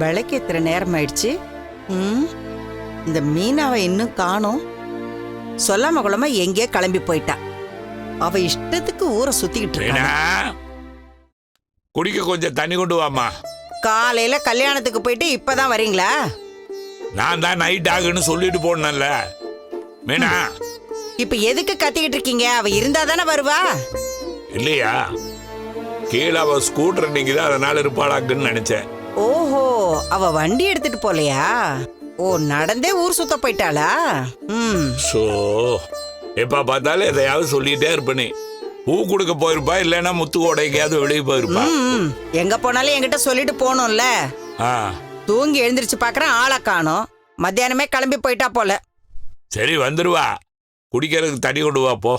விளக்கேத்துற நேரம் ஆயிடுச்சு ம் இந்த மீனாவை இன்னும் காணோம். சொல்லாம கொள்ளாம எங்கேயோ கிளம்பி போயிட்டா. அவ இஷ்டத்துக்கு ஊரை சுத்திக்கிட்டு இருக்கா. குடிக்க கொஞ்சம் தண்ணி கொண்டு வாமா காலையில கல்யாணத்துக்கு போயிட்டு இப்பதான் வரீங்களா? நான் தான் நைட் ஆகுன்னு சொல்லிட்டு போனேன்ல. மீனா. இப்ப எதுக்கு கத்திக்கிட்டு இருக்கீங்க? அவ இருந்தா தானே வருவா? இல்லையா? கீழே அவ ஸ்கூட்டர் நிக்குது அதனால இருப்பாளாக்குன்னு நினைச்சேன். ஓஹோ அவ வண்டி எடுத்துட்டு போலையா? ஓ நடந்தே ஊர் சுத்த போயிட்டாளா? ம். ஸோ எப்ப பார்த்தாலும் எதையாவது சொல்லிட்டே இருப்பனே. பூ கொடுக்க போயிருப்பா இல்லைன்னா முத்து கோடைக்காவது வெளியே போயிருப்பா. ம். எங்க போனாலும் என்கிட்ட சொல்லிட்டு போகணும்ல. ஆ. தூங்கி எழுந்திருச்சு பாக்குறேன் ஆளை காணோம். மத்தியானமே கிளம்பி போயிட்டா போல. சரி வந்துருவா. குடிக்கிறதுக்கு தண்ணி கொண்டு வா போ.